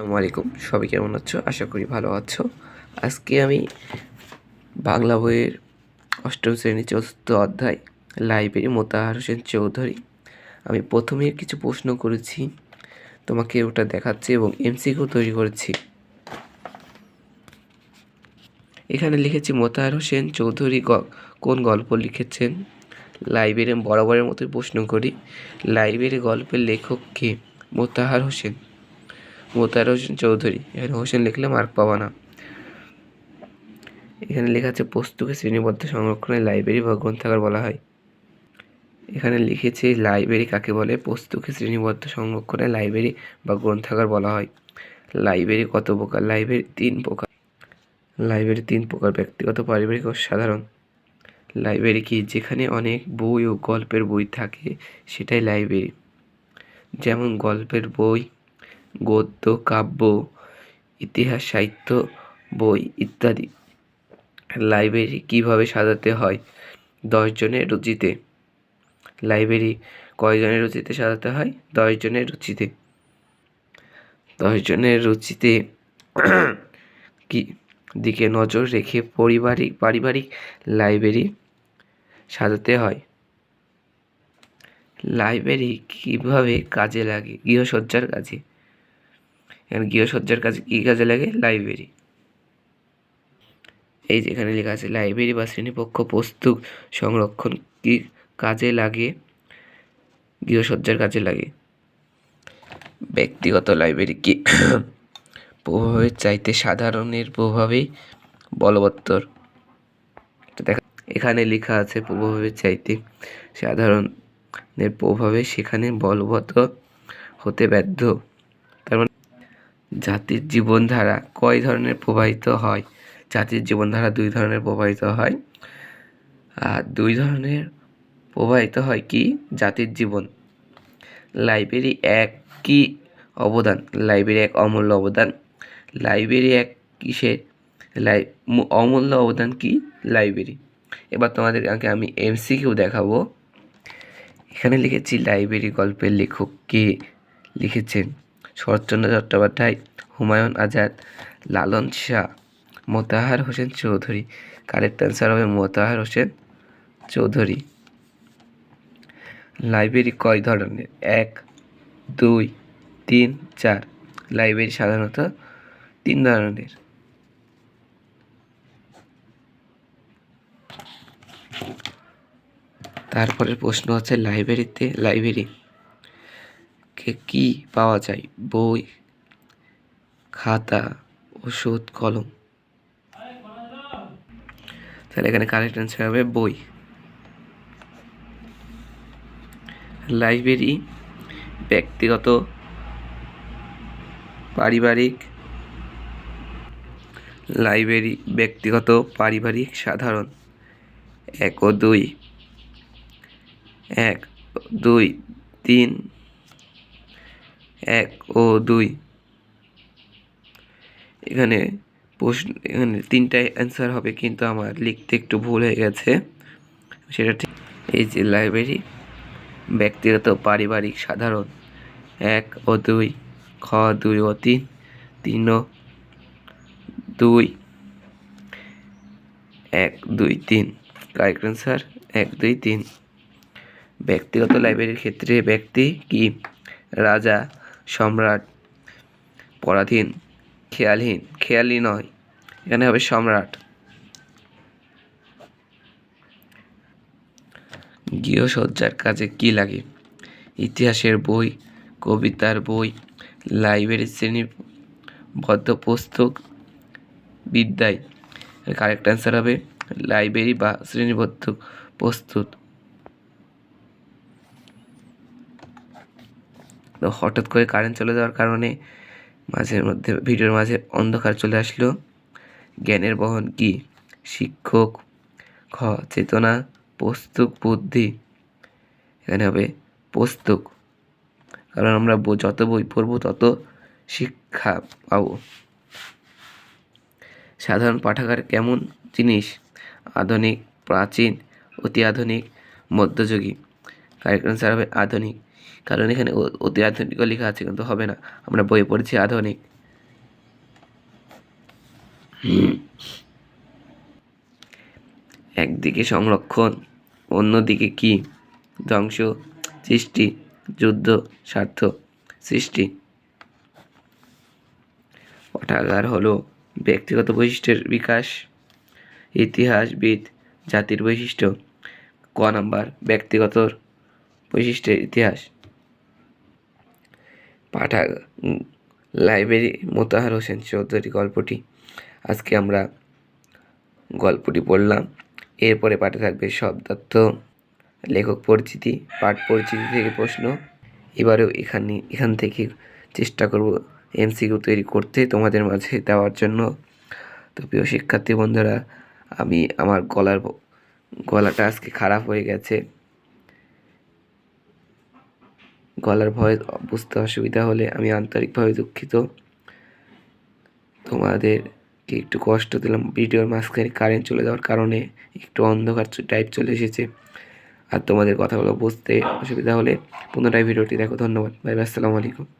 আসসালামু আলাইকুম। সবাই কেমন আছো? আশা করি ভালো আছো। আজকে আমি বাংলা বইয়ের অষ্টম শ্রেণি চতুর্থ অধ্যায়, লাইব্রেরি মোতাহার হোসেন চৌধুরী। আমি প্রথমে কিছু প্রশ্ন করেছি, তোমাকে ওটা দেখাচ্ছি এবং এমসিকিউ তৈরি করেছি। এখানে লিখেছি, মোতাহার হোসেন চৌধুরী কোন গল্প লিখেছেন? লাইব্রেরি বরাবরের মতোই প্রশ্ন করি। লাইব্রেরি গল্পের লেখক কে? মোতাহার হোসেন। মোতার হোসেন চৌধুরী। এখানে হোসেন লিখলে মার্ক পাবা না। এখানে লেখা আছে, পুস্তকে শ্রেণীবদ্ধ সংরক্ষণে লাইব্রেরি বা গ্রন্থাগার বলা হয়। এখানে লিখেছে, লাইব্রেরি কাকে বলে? পুস্তকে শ্রেণীবদ্ধ সংরক্ষণে লাইব্রেরি বা গ্রন্থাগার বলা হয়। লাইব্রেরি কত প্রকার? লাইব্রেরি তিন প্রকার। লাইব্রেরি তিন প্রকার, ব্যক্তিগত, পারিবারিক ও সাধারণ। লাইব্রেরি কি? যেখানে অনেক বই ও গল্পের বই থাকে, সেটাই লাইব্রেরি। যেমন গল্পের বই গদ্য, কাব্য, ইতিহাস, সাহিত্য, বই ইত্যাদি লাইব্রেরি কীভাবে সাজাতে হয়? দশ জনের রুচিতে। লাইব্রেরি কয়জনের রুচিতে সাজাতে হয়? দশ জনের রুচিতে। দশ জনের রুচিতে কি? দিকে নজর রেখে পারিবারিক পারিবারিক লাইব্রেরি সাজাতে হয়। লাইব্রেরি কীভাবে কাজে লাগে? গৃহসজ্জার কাজে। এখানে গৃহসজ্জার কাজে কী কাজে লাগে? লাইব্রেরি এই যেখানে লেখা আছে লাইব্রেরি বা শ্রেণীপক্ষ পুস্তক সংরক্ষণ কী কাজে লাগে? গৃহসজ্জার কাজে লাগে। ব্যক্তিগত লাইব্রেরি কি প্রভাবের চাইতে সাধারণের প্রভাবেই বলবত্তর? দেখা এখানে লেখা আছে প্রভাবের চাইতে সাধারণের প্রভাবে সেখানে বলবৎ হতে বাধ্য জাতির জীবনধারা কয় ধরনের প্রবাহিত হয়? জাতির জীবনধারা দুই ধরনের প্রবাহিত হয়। আর দুই ধরনের প্রবাহিত হয় কি? জাতির জীবন। লাইব্রেরি এক কি অবদান? লাইব্রেরি এক অমূল্য অবদান। লাইব্রেরি এক কিসের? লাই অমূল্য অবদান কি? লাইব্রেরি এবার তোমাদের আগে আমি এমসিকিউ দেখাবো। এখানে লিখেছি লাইব্রেরি গল্পের লেখক কে লিখেছেন? শরৎচন্দ্র চট্টোপাধ্যায় হুমায়ুন আজাদ, লালন শাহ, মোতাহার হোসেন চৌধুরী, কারেক্ট অ্যান্সার হবে মোতাহার হোসেন চৌধুরী। লাইব্রেরি কয় ধরনের? এক, দুই, তিন, চার। লাইব্রেরি সাধারণত তিন ধরনের। তারপরের প্রশ্ন হচ্ছে, লাইব্রেরিতে, লাইব্রেরি কে কী পাওয়া যায়? বই, খাতা, ওষুধ, কলম। তাহলে এখানে কারেক্ট অ্যান্সার হবে বই। লাইব্রেরি ব্যক্তিগত, পারিবারিক। লাইব্রেরি ব্যক্তিগত, পারিবারিক, সাধারণ। এক ও দুই। এক, দুই, তিন এক ও দুই। এখানে প্রশ্ন, এখানে তিনটায় অ্যান্সার হবে, কিন্তু আমার লিখতে একটু ভুল হয়ে গেছে। সেটা ঠিক, এই যে লাইব্রেরি ব্যক্তিগত, পারিবারিক, সাধারণ। এক ও দুই, খ, দুই ও তিন তিন ও দুই। এক, দুই, তিন কারেক্ট অ্যান্সার এক, দুই, তিন। ব্যক্তিগত লাইব্রেরির ক্ষেত্রে ব্যক্তি কি? রাজা সম্রাট। পরাধীন, খেয়ালহীন, খেয়ালি নয়, এখানে হবে সম্রাট। গৃহসজ্জার কাজে কি লাগে? ইতিহাসের বই, কবিতার বই, লাইব্রেরি শ্রেণীবদ্ধ পুস্তক বিদ্যায়। কারেক্ট অ্যান্সার হবে, লাইব্রেরি বা শ্রেণীবদ্ধ প্রস্তুত। হঠাৎ করে কারেন্ট চলে যাওয়ার কারণে মাঝের মধ্যে ভিডিওর মাঝে অন্ধকার চলে আসলো। জ্ঞানের বহন কি? শিক্ষক, খ, চেতনা, পুস্তক, বুদ্ধি। এখানে হবে পুস্তক। কারণ আমরা যত বই পড়ব তত শিক্ষা পাব। সাধারণ পাঠাগার কেমন জিনিস? আধুনিক, প্রাচীন, অতি আধুনিক, মধ্যযুগী। কারেক্ট অ্যান্সার হবে আধুনিক। কারণ এখানে অতি আধুনিকও লেখা আছে, কিন্তু হবে না। আমরা বইয়ে পড়েছি আধুনিক। একদিকে সংরক্ষণ, অন্যদিকে কি? ধ্বংস, সৃষ্টি, যুদ্ধ, স্বার্থ, সৃষ্টি। পাঠাগার হলো ব্যক্তিগত বৈশিষ্ট্যের বিকাশ, ইতিহাসবিদ, জাতির বৈশিষ্ট্য। ক নাম্বার ব্যক্তিগত বৈশিষ্ট্যের ইতিহাস। পাঠা লাইব্রেরি, মোতাহার হোসেন চৌধুরী গল্পটি। আজকে আমরা গল্পটি পড়লাম। এরপরে পাঠে থাকবে শব্দার্থ, লেখক পরিচিতি, পাঠ পরিচিতি থেকে প্রশ্ন। এবারেও এখানে, এখান থেকে চেষ্টা করব এমসিকিউ তৈরি করতে তোমাদের মাঝে দেওয়ার জন্য। তো প্রিয় শিক্ষার্থী বন্ধুরা, আমি, আমার গলার গলাটা আজকে খারাপ হয়ে গেছে। গলার ভয় বুঝতে অসুবিধা হলে আমি আন্তরিকভাবে দুঃখিত। তোমাদেরকে একটু কষ্ট দিলাম। ভিডিওর মাঝখানে কারেন্ট চলে যাওয়ার কারণে একটু অন্ধকার টাইপ চলে এসেছে। আর তোমাদের কথাগুলো বুঝতে অসুবিধা হলে পুনরায় ভিডিওটি দেখো। ধন্যবাদ। বাই। আসসালামু আলাইকুম।